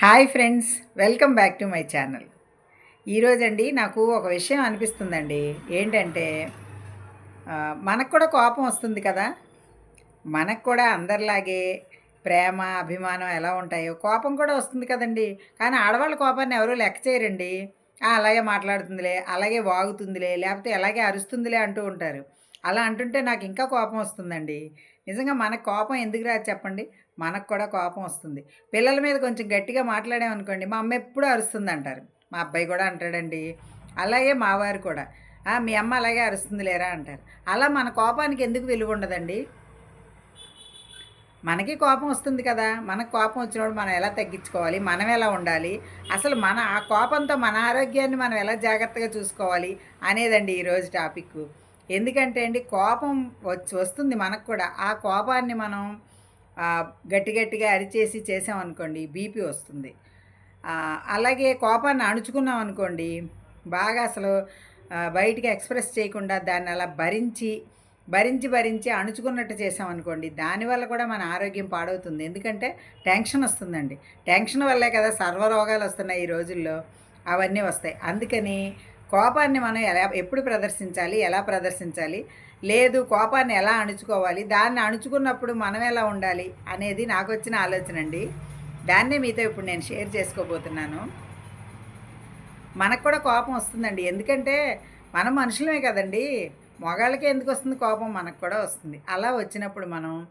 Hi friends welcome back to my channel. ఈరోజండి నాకు ఒక విషయం అనిపిస్తుందండి. ఏంటంటే మనకు కూడా కోపం వస్తుంది కదా? మనకు కూడా అందరిలాగే ప్రేమ అభిమానం ఎలా ఉంటాయో కోపం కూడా వస్తుంది కదండి. కానీ ఆడవాళ్ళ కోపాన్ని ఎవరూ లెక్క చేయరండి. అలాగే మాట్లాడుతుందిలే అలాగే వాగుతుందిలే లేకపోతే అలాగే అరుస్తుందిలే అంటూ ఉంటారు. అలా అంటుంటే నాకు ఇంకా కోపం వస్తుందండి. నిజంగా మనకు కోపం ఎందుకు రాదు చెప్పండి? మనకు కూడా కోపం వస్తుంది. పిల్లల మీద కొంచెం గట్టిగా మాట్లాడామనుకోండి మా అమ్మ ఎప్పుడూ అరుస్తుంది అంటారు మా అబ్బాయి కూడా అంటాడండి అలాగే మా వారు కూడా. మీ అమ్మ అలాగే అరుస్తుంది లేరా అంటారు. అలా మన కోపానికి ఎందుకు విలువ ఉండదండి? మనకి కోపం వస్తుంది కదా. మనకు కోపం వచ్చినప్పుడు మనం ఎలా తగ్గించుకోవాలి? మనం ఎలా ఉండాలి? అసలు మన ఆ కోపంతో మన ఆరోగ్యాన్ని మనం ఎలా జాగ్రత్తగా చూసుకోవాలి అనేదండి ఈరోజు టాపిక్. ఎందుకంటే అండి కోపం వచ్చి వస్తుంది మనకు కూడా. ఆ కోపాన్ని మనం గట్టి గట్టిగా అరిచేసి చేసామనుకోండి బీపీ వస్తుంది. అలాగే కోపాన్ని అణుచుకున్నాం అనుకోండి బాగా అసలు బయటికి ఎక్స్ప్రెస్ చేయకుండా దాన్ని అలా భరించి భరించి భరించి అణుచుకున్నట్టు చేసామనుకోండి దానివల్ల కూడా మన ఆరోగ్యం పాడవుతుంది. ఎందుకంటే టెన్షన్ వస్తుందండి. టెన్షన్ వల్లే కదా సర్వరోగాలు వస్తున్నాయి ఈ రోజుల్లో అవన్నీ వస్తాయి. అందుకని కోపాన్ని మనం ఎలా ఎప్పుడు ప్రదర్శించాలి ఎలా ప్రదర్శించాలి లేదు కోపాన్ని ఎలా అణుచుకోవాలి? దాన్ని అణుచుకున్నప్పుడు మనం ఎలా ఉండాలి? అనేది నాకు వచ్చిన ఆలోచన అండి దాన్నే మీతో ఇప్పుడు నేను షేర్ చేసుకోబోతున్నాను. మనకు కూడా కోపం వస్తుందండి. ఎందుకంటే మనం మనుషులమే కదండి. మగాళ్ళకే ఎందుకు వస్తుంది కోపం? మనకు కూడా వస్తుంది. అలా వచ్చినప్పుడు మనం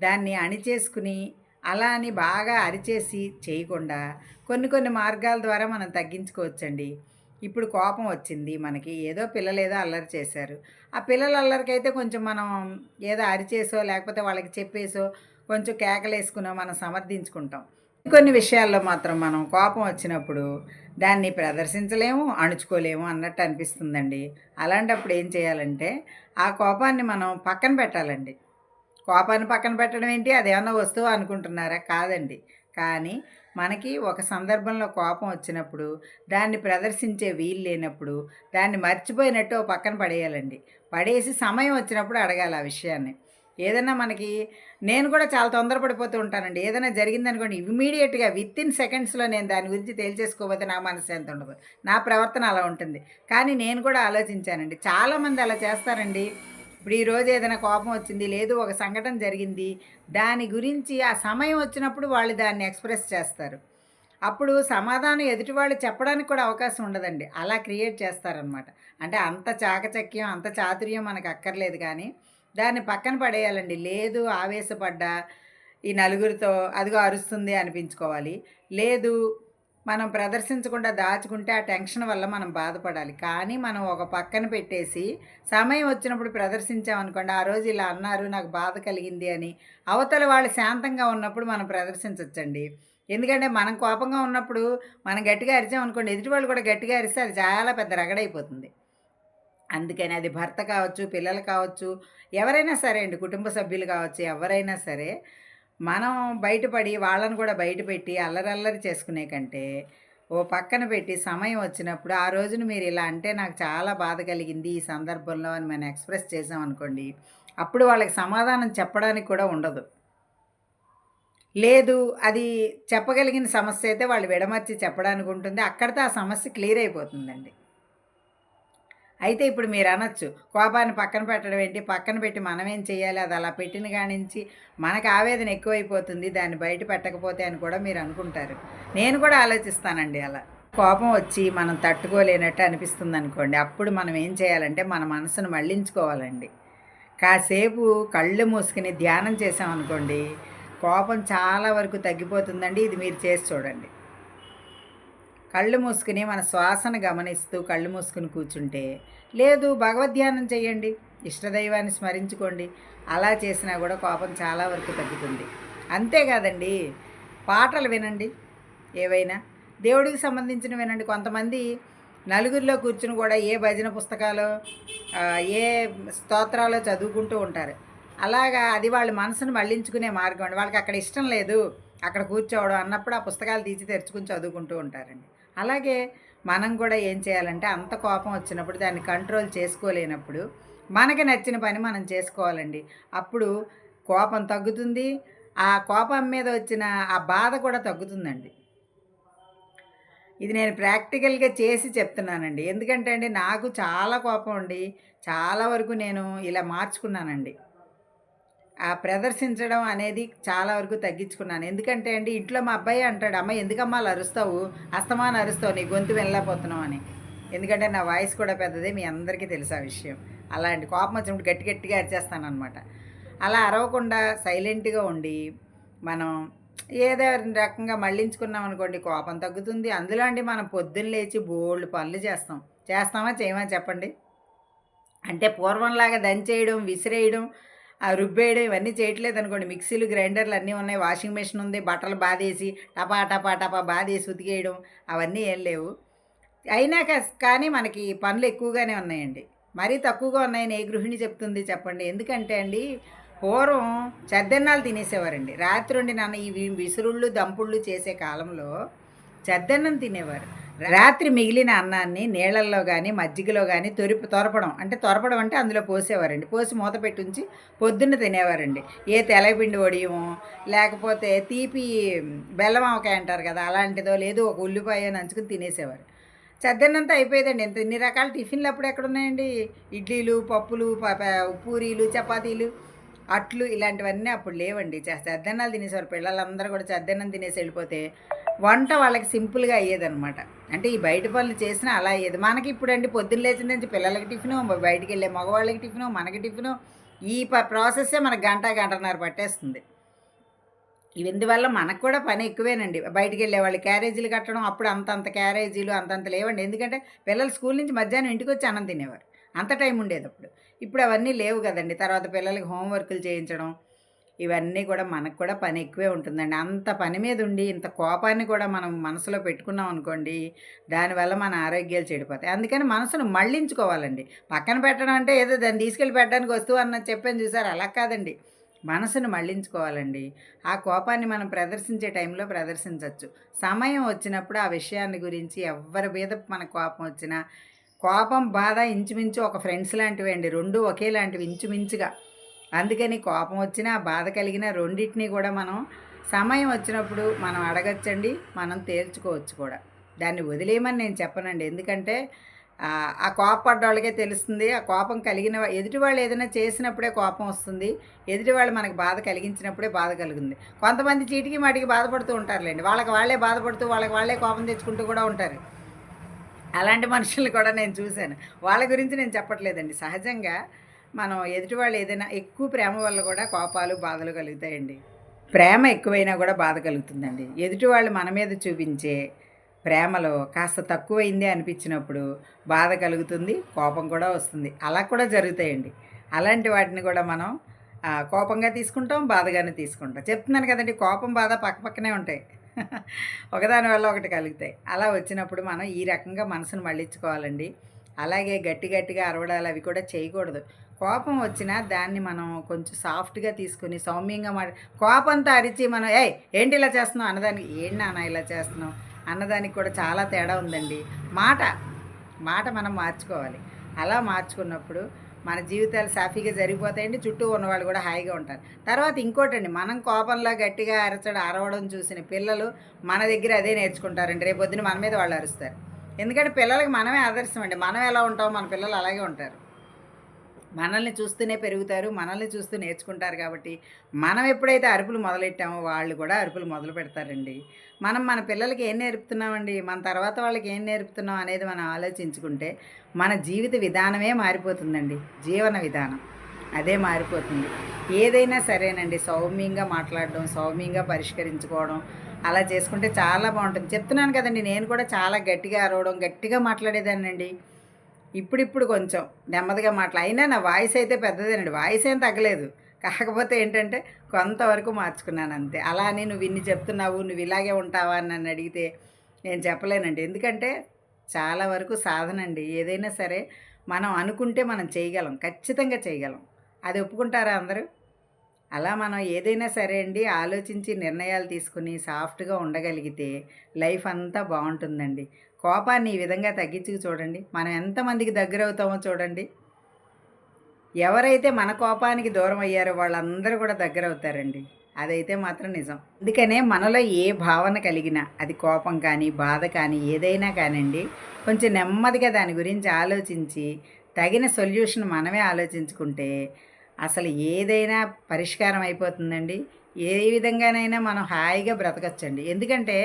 దాన్ని అణిచేసుకుని అలా అని బాగా అరిచేసి చేయకుండా కొన్ని కొన్ని మార్గాల ద్వారా మనం తగ్గించుకోవచ్చండి. ఇప్పుడు కోపం వచ్చింది మనకి. ఏదో పిల్లలు ఏదో అల్లరి చేశారు. ఆ పిల్లల అల్లరికైతే కొంచెం మనం ఏదో అరిచేసో లేకపోతే వాళ్ళకి చెప్పేసో కొంచెం కేకలేసుకునో మనం సమర్థించుకుంటాం. కొన్ని విషయాల్లో మాత్రం మనం కోపం వచ్చినప్పుడు దాన్ని ప్రదర్శించలేము అణుచుకోలేము అన్నట్టు అనిపిస్తుందండి. అలాంటప్పుడు ఏం చేయాలంటే ఆ కోపాన్ని మనం పక్కన పెట్టాలండి. కోపాన్ని పక్కన పెట్టడం ఏంటి? అదేమన్నా వస్తువు అనుకుంటున్నారా? కాదండి. కానీ మనకి ఒక సందర్భంలో కోపం వచ్చినప్పుడు దాన్ని ప్రదర్శించే వీలు లేనప్పుడు దాన్ని మర్చిపోయినట్టు పక్కన పడేయాలండి. పడేసి సమయం వచ్చినప్పుడు అడగాలి ఆ విషయాన్ని. ఏదైనా మనకి నేను కూడా చాలా తొందరపడిపోతూ ఉంటానండి. ఏదైనా జరిగిందనుకోండి ఇమీడియట్గా విత్ ఇన్ సెకండ్స్లో నేను దాని గురించి తేల్చేసుకోకపోతే నా మనసు ఎంత ఉండదు. నా ప్రవర్తన అలా ఉంటుంది. కానీ నేను కూడా ఆలోచించానండి. చాలామంది అలా చేస్తారండి. ఇప్పుడు ఈరోజు ఏదైనా కోపం వచ్చింది లేదు ఒక సంఘటన జరిగింది దాని గురించి ఆ సమయం వచ్చినప్పుడు వాళ్ళు దాన్ని ఎక్స్ప్రెస్ చేస్తారు. అప్పుడు సమాధానం ఎదుటి వాళ్ళు చెప్పడానికి కూడా అవకాశం ఉండదండి. అలా క్రియేట్ చేస్తారనమాట అంటే అంత చాకచక్యం అంత చాతుర్యం మనకు అక్కర్లేదు కానీ దాన్ని పక్కన పడేయాలండి. లేదు ఆవేశపడ్డా ఈ నలుగురితో అదిగో అరుస్తుంది అనిపించుకోవాలి. లేదు మనం ప్రదర్శించకుండా దాచుకుంటే ఆ టెన్షన్ వల్ల మనం బాధపడాలి. కానీ మనం ఒక పక్కన పెట్టేసి సమయం వచ్చినప్పుడు ప్రదర్శించామనుకోండి ఆ రోజు ఇలా అన్నారు నాకు బాధ కలిగింది అని అవతల వాళ్ళు శాంతంగా ఉన్నప్పుడు మనం ప్రదర్శించవచ్చండి ఎందుకంటే మనం కోపంగా ఉన్నప్పుడు మనం గట్టిగా అరిచామనుకోండి ఎదుటివాళ్ళు కూడా గట్టిగా అరిస్తే అది చాలా పెద్ద రగడైపోతుంది. అందుకని అది భర్త కావచ్చు పిల్లలు కావచ్చు ఎవరైనా సరే అండి కుటుంబ సభ్యులు కావచ్చు ఎవరైనా సరే మనం బయటపడి వాళ్ళని కూడా బయటపెట్టి అల్లరల్లరి చేసుకునే కంటే ఓ పక్కన పెట్టి సమయం వచ్చినప్పుడు ఆ రోజున మీరు ఇలా అంటే నాకు చాలా బాధ కలిగింది ఈ సందర్భంలో అని మనం ఎక్స్ప్రెస్ చేసామనుకోండి అప్పుడు వాళ్ళకి సమాధానం చెప్పడానికి కూడా ఉండదు. లేదు అది చెప్పగలిగిన సమస్య అయితే వాళ్ళు విడమర్చి చెప్పడానికి ఉంటుంది అక్కడితో ఆ సమస్య క్లియర్ అయిపోతుందండి. అయితే ఇప్పుడు మీరు అనొచ్చు కోపాన్ని పక్కన పెట్టడం ఏంటి? పక్కన పెట్టి మనం ఏం చేయాలి అది అలా పెట్టిన కానించి మనకు ఆవేదన ఎక్కువైపోతుంది దాన్ని బయట పెట్టకపోతే అని కూడా మీరు అనుకుంటారు. నేను కూడా ఆలోచిస్తానండి అలా. కోపం వచ్చి మనం తట్టుకోలేనట్టు అనిపిస్తుంది అనుకోండి అప్పుడు మనం ఏం చేయాలంటే మన మనసును మళ్ళించుకోవాలండి. కాసేపు కళ్ళు మూసుకుని ధ్యానం చేసామనుకోండి కోపం చాలా వరకు తగ్గిపోతుందండి. ఇది మీరు చేసి చూడండి. కళ్ళు మూసుకుని మన శ్వాసను గమనిస్తూ కళ్ళు మూసుకుని కూర్చుంటే లేదు భగవద్ధ్యానం చేయండి ఇష్టదైవాన్ని స్మరించుకోండి అలా చేసినా కూడా కోపం చాలా వరకు తగ్గుతుంది. అంతేకాదండి పాటలు వినండి ఏవైనా. దేవుడికి సంబంధించిన వినండి. కొంతమంది నలుగురిలో కూర్చుని కూడా ఏ భజన పుస్తకాలు ఏ స్తోత్రాలు చదువుకుంటూ ఉంటారు. అలాగా అది వాళ్ళ మనసును మళ్ళించుకునే మార్గం అండి. వాళ్ళకి అక్కడ ఇష్టం లేదు అక్కడ కూర్చోవడం అన్నప్పుడు ఆ పుస్తకాలు తీసి తెరుచుకుని చదువుకుంటూ ఉంటారండి. అలాగే మనం కూడా ఏం చేయాలంటే అంత కోపం వచ్చినప్పుడు దాన్ని కంట్రోల్ చేసుకోలేనప్పుడు మనకి నచ్చిన పని మనం చేసుకోవాలండి అప్పుడు కోపం తగ్గుతుంది ఆ కోపం మీద వచ్చిన ఆ బాధ కూడా తగ్గుతుందండి ఇది నేను ప్రాక్టికల్‌గా చేసి చెప్తున్నానండి. ఎందుకంటే అండి నాకు చాలా కోపం ఉండి చాలా వరకు నేను ఇలా మార్చుకున్నానండి. ఆ ప్రదర్శించడం అనేది చాలా వరకు తగ్గించుకున్నాను. ఎందుకంటే అండి ఇంట్లో మా అబ్బాయి అంటాడు, "అమ్మ ఎందుకమ్మా అలా అరుస్తావు? అస్తమాన్ అరుస్తావు నీ గొంతు వెళ్ళలేకపోతున్నావు" అని. ఎందుకంటే నా వాయిస్ కూడా పెద్దదే. మీ అందరికీ తెలుసు ఆ విషయం. అలాంటి కోపం వచ్చినప్పుడు గట్టి గట్టిగా అరిచేస్తాననమాట. అలా అరవకుండా సైలెంట్‌గా ఉండి మనం ఏదో రకంగా మళ్ళించుకున్నాం అనుకోండి కోపం తగ్గుతుంది. అందులో అండి మనం పొద్దున్న లేచి బోల్డ్ పనులు చేస్తాం. చేస్తామా? చేయమా చెప్పండి? అంటే పూర్వంలాగా దంచేయడం, విసిరేయడం, రుబ్బేయడం ఇవన్నీ చేయట్లేదనుకోండి. మిక్సీలు, గ్రైండర్లు అన్నీ ఉన్నాయి. వాషింగ్ మెషిన్ ఉంది. బట్టలు బాదేసి టపా టపా టపా బాదేసి ఉతికేయడం అవన్నీ ఏం లేవు. అయినా కానీ మనకి పనులు ఎక్కువగానే ఉన్నాయండి. మరీ తక్కువగా ఉన్నాయని ఏ గృహిణి చెప్తుంది చెప్పండి? ఎందుకంటే అండి పూర్వం చద్దన్నాలు తినేసేవారండి. రాత్రి ఉండి నాన్న ఈ విసురుళ్ళు, దంపుళ్ళు చేసే కాలంలో చద్దన్నం తినేవారు. రాత్రి మిగిలిన అన్నాన్ని నీళ్ళల్లో కానీ మజ్జిగలో కానీ తొరిపి తొరపడం అంటే తొరపడం అంటే అందులో పోసేవారండి. పోసి మూత పెట్టుంచి పొద్దున్న తినేవారండి. ఏ తెలగపిండి వడియమో, లేకపోతే తీపి బెల్లం ఆవకాయ అంటారు కదా! అలాంటిదో లేదు ఒక ఉల్లిపాయ నంచుకుని తినేసేవారు. చద్దన్నంతా అయిపోయేదండి. ఎంత ఇన్ని రకాల టిఫిన్‌లు అప్పుడు ఎక్కడున్నాయండి? ఇడ్లీలు, పప్పులు, ప పూరీలు, చపాతీలు, అట్లు ఇలాంటివన్నీ అప్పుడు లేవండి. చ చద్దన్నాలు తినేసేవారు. పిల్లలందరూ కూడా చద్దన్నం తినేసి వెళ్ళిపోతే వంట వాళ్ళకి సింపుల్‌గా అయ్యేదనమాట. అంటే ఈ బయట పనులు చేసినా అలా అయ్యేది. మనకి ఇప్పుడండి పొద్దున్న లేచిన నుంచి పిల్లలకి టిఫిను, బయటికెళ్ళే మగవాళ్ళకి టిఫిను, మనకి టిఫిను ఈ ప ప్రాసెస్సే మనకు గంట, గంటన్నర పట్టేస్తుంది. ఇందువల్ల మనకు కూడా పని ఎక్కువేనండి. బయటికెళ్ళే వాళ్ళు క్యారేజీలు కట్టడం అప్పుడు అంతంత క్యారేజీలు అంతంత లేవండి. ఎందుకంటే పిల్లలు స్కూల్ నుంచి మధ్యాహ్నం ఇంటికొచ్చి అన్నం తినేవారు. అంత టైం ఉండేది అప్పుడు ఇప్పుడు అవన్నీ లేవు కదండి తర్వాత పిల్లలకి హోంవర్కులు చేయించడం ఇవన్నీ కూడా మనకు కూడా పని ఎక్కువే ఉంటుందండి. అంత పని మీద ఉండి ఇంత కోపాన్ని కూడా మనం మనసులో పెట్టుకున్నాం అనుకోండి, దానివల్ల మన ఆరోగ్యాలు చెడిపోతాయి. అందుకని మనసును మళ్ళించుకోవాలండి. పక్కన పెట్టడం అంటే ఏదో దాన్ని తీసుకెళ్ళి పెట్టడానికి వస్తువు అన్నది చెప్పాను చూసారు అలా కాదండి. మనసును మళ్ళించుకోవాలండి. ఆ కోపాన్ని మనం ప్రదర్శించే టైంలో ప్రదర్శించవచ్చు సమయం వచ్చినప్పుడు ఆ విషయాన్ని గురించి ఎవ్వరి మీద మనకు కోపం వచ్చినా, కోపం, బాధ ఇంచుమించు ఒక ఫ్రెండ్స్ లాంటివి అండి. రెండు ఒకేలాంటివి ఇంచుమించుగా. అందుకని కోపం వచ్చినా, బాధ కలిగిన రెండిటిని కూడా మనం సమయం వచ్చినప్పుడు మనం అడగచ్చండి మనం తేల్చుకోవచ్చు కూడా. దాన్ని వదిలేయమని నేను చెప్పనండి. ఎందుకంటే ఆ కోపపడ్డోళ్ళకే తెలుస్తుంది. ఆ కోపం కలిగిన ఎదుటి వాళ్ళు ఏదైనా చేసినప్పుడే కోపం వస్తుంది. ఎదుటి వాళ్ళు మనకు బాధ కలిగించినప్పుడే బాధ కలుగుంది కొంతమంది చీటికి మాటికి బాధపడుతూ ఉంటారులేండి వాళ్ళకి వాళ్ళే బాధపడుతూ, వాళ్ళకి వాళ్ళే కోపం తెచ్చుకుంటూ కూడా ఉంటారు. అలాంటి మనుషుల్ని కూడా నేను చూశాను. వాళ్ళ గురించి నేను చెప్పట్లేదండి. సహజంగా మనం ఎదుటి వాళ్ళు ఏదైనా ఎక్కువ ప్రేమ వల్ల కూడా కోపాలు, బాధలు కలుగుతాయండి. ప్రేమ ఎక్కువైనా కూడా బాధ కలుగుతుందండి. ఎదుటి వాళ్ళు మన మీద చూపించే ప్రేమలో కాస్త తక్కువైంది అనిపించినప్పుడు బాధ కలుగుతుంది. కోపం కూడా వస్తుంది. అలా కూడా జరుగుతాయండి. అలాంటి వాటిని కూడా మనం కోపంగా తీసుకుంటాం. బాధగానే తీసుకుంటాం. చెప్తున్నాను కదండి కోపం, బాధ పక్కపక్కనే ఉంటాయి. ఒకదాని వల్ల ఒకటి కలుగుతాయి. అలా వచ్చినప్పుడు మనం ఈ రకంగా మనసును మళ్ళించుకోవాలండి. అలాగే గట్టి గట్టిగా అరవడాలు అవి కూడా చేయకూడదు. కోపం వచ్చినా దాన్ని మనం కొంచెం సాఫ్ట్‌గా తీసుకొని సౌమ్యంగా మాట కోపంతో అరిచి మనం ఏ ఏంటి ఇలా చేస్తున్నావు?" అన్నదానికి "ఏంటి నాన్న ఇలా చేస్తున్నావు?" అన్నదానికి కూడా చాలా తేడా ఉందండి. మాట, మాట మనం మార్చుకోవాలి. అలా మార్చుకున్నప్పుడు మన జీవితాలు సాఫీగా జరిగిపోతాయండి. చుట్టూ ఉన్నవాళ్ళు కూడా హాయిగా ఉంటారు. తర్వాత ఇంకోటండి మనం కోపంలో గట్టిగా అరచడం అరవడం చూసిన పిల్లలు మన దగ్గర అదే నేర్చుకుంటారండి. రేపొద్దున మన మీద వాళ్ళు అరుస్తారు. ఎందుకంటే పిల్లలకి మనమే ఆదర్శం అండి. మనం ఎలా ఉంటామో మన పిల్లలు అలాగే ఉంటారు. మనల్ని చూస్తూనే పెరుగుతారు. మనల్ని చూస్తూ నేర్చుకుంటారు కాబట్టి, మనం ఎప్పుడైతే అరుపులు మొదలెట్టామో వాళ్ళు కూడా అరుపులు మొదలు పెడతారండి. మనం మన పిల్లలకి ఏం నేర్పుతున్నామండి? మన తర్వాత వాళ్ళకి ఏం నేర్పుతున్నాం అనేది మనం ఆలోచించుకుంటే, మన జీవిత విధానమే మారిపోతుందండి. జీవన విధానం. అదే మారిపోతుంది. ఏదైనా సరేనండి సౌమ్యంగా మాట్లాడడం, సౌమ్యంగా పరిష్కరించుకోవడం అలా చేసుకుంటే చాలా బాగుంటుంది చెప్తున్నాను కదండి నేను కూడా చాలా గట్టిగా అరవడం, గట్టిగా మాట్లాడేదాన్నండి. ఇప్పుడిప్పుడు కొంచెం నెమ్మదిగా మాటలు అయినా నా వాయిస్ అయితే పెద్దదేనండి. వాయిస్ ఏం తగ్గలేదు. కాకపోతే ఏంటంటే కొంతవరకు మార్చుకున్నాను అంతే. అలా అని "నువ్వు ఇన్ని చెప్తున్నావు. నువ్వు ఇలాగే ఉంటావా?" అని నన్ను అడిగితే నేను చెప్పలేనండి. ఎందుకంటే చాలా వరకు సాధన అండి ఏదైనా సరే మనం అనుకుంటే మనం చేయగలం. ఖచ్చితంగా చేయగలం. అది ఒప్పుకుంటారా అందరూ? అలా మనం ఏదైనా సరే అండి ఆలోచించి నిర్ణయాలు తీసుకొని సాఫ్ట్‌గా ఉండగలిగితే లైఫ్ అంతా బాగుంటుందండి కోపాన్ని ఈ విధంగా తగ్గించి చూడండి. మనం ఎంతమందికి దగ్గరవుతామో చూడండి. ఎవరైతే మన కోపానికి దూరం అయ్యారో వాళ్ళందరూ కూడా దగ్గర అవుతారండి అదైతే మాత్రం నిజం అందుకనే మనలో ఏ భావన కలిగినా అది కోపం కానీ బాధ కానీ ఏదైనా కానివ్వండి కొంచెం నెమ్మదిగా దాని గురించి ఆలోచించి తగిన సొల్యూషన్ మనమే ఆలోచించుకుంటే అసలు ఏదైనా పరిష్కారం అయిపోతుందండి ఏ విధంగానైనా మనం హాయిగా బ్రతకచ్చండి ఎందుకంటే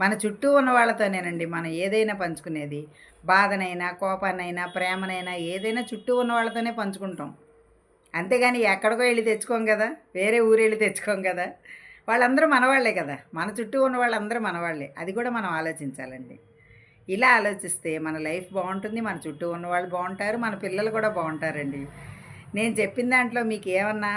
మన చుట్టూ ఉన్న వాళ్ళతోనేనండి మనం ఏదైనా పంచుకునేది. బాధనైనా కోపానైనా ప్రేమనైనా ఏదైనా చుట్టూ ఉన్న వాళ్ళతోనే పంచుకుంటాం. అంతేగాని ఎక్కడికో వెళ్ళి తెచ్చుకోం కదా వేరే ఊరు వెళ్ళి తెచ్చుకోం కదా. వాళ్ళందరూ మనవాళ్ళే కదా మన చుట్టూ ఉన్న వాళ్ళందరూ మనవాళ్ళే అది కూడా మనం ఆలోచించాలండి. ఇలా ఆలోచిస్తే మన లైఫ్ బాగుంటుంది మన చుట్టూ ఉన్న వాళ్ళు బాగుంటారు మన పిల్లలు కూడా బాగుంటారండి. నేను చెప్పిన దాంట్లో మీకు ఏమన్నా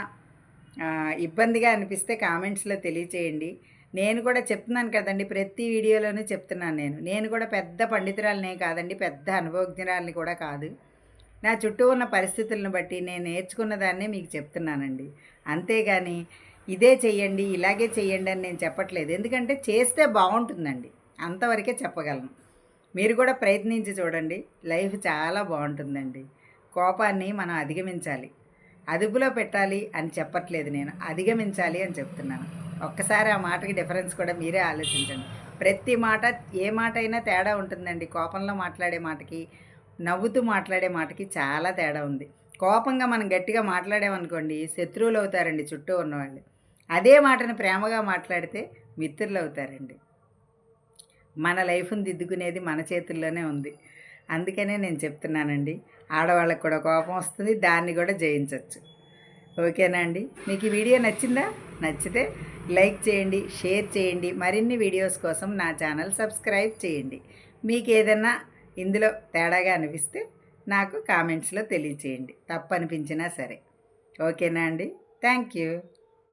ఇబ్బందిగా అనిపిస్తే కామెంట్స్లో తెలియచేయండి. నేను కూడా చెప్తున్నాను కదండి ప్రతి వీడియోలోనూ చెప్తున్నాను నేను. నేను కూడా పెద్ద పండితురాలనే కాదండి పెద్ద అనుభవజ్ఞరాలని కూడా కాదు. నా చుట్టూ ఉన్న పరిస్థితులను బట్టి నేను నేర్చుకున్న దాన్నే మీకు చెప్తున్నానండి. అంతేగాని ఇదే చెయ్యండి ఇలాగే చెయ్యండి అని నేను చెప్పట్లేదు. ఎందుకంటే చేస్తే బాగుంటుందండి. అంతవరకే చెప్పగలను. మీరు కూడా ప్రయత్నించి చూడండి లైఫ్ చాలా బాగుంటుందండి. కోపాన్ని మనం అధిగమించాలి. అదుపులో పెట్టాలి అని చెప్పట్లేదు నేను. అధిగమించాలి అని చెప్తున్నాను. ఒక్కసారి ఆ మాటకి డిఫరెన్స్ కూడా మీరే ఆలోచించండి. ప్రతి మాట ఏ మాట అయినా తేడా ఉంటుందండి. కోపంలో మాట్లాడే మాటకి నవ్వుతూ మాట్లాడే మాటకి చాలా తేడా ఉంది. కోపంగా మనం గట్టిగా మాట్లాడామనుకోండి శత్రువులు అవుతారండి చుట్టూ ఉన్నవాళ్ళు. అదే మాటను ప్రేమగా మాట్లాడితే మిత్రులు అవుతారండి. మన లైఫ్ని దిద్దుకునేది మన చేతుల్లోనే ఉంది. అందుకనే నేను చెప్తున్నానండి. ఆడవాళ్ళకి కూడా కోపం వస్తుంది దాన్ని కూడా జయించవచ్చు ఓకేనా అండి? మీకు ఈ వీడియో నచ్చిందా? నచ్చితే లైక్ చేయండి షేర్ చేయండి మరిన్ని వీడియోస్ కోసం నా ఛానల్ సబ్స్క్రైబ్ చేయండి. మీకు ఏదైనా ఇందులో తేడాగా అనిపిస్తే నాకు కామెంట్స్లో తెలియచేయండి. తప్పు అనిపించినా సరే. ఓకేనా అండి? Thank you.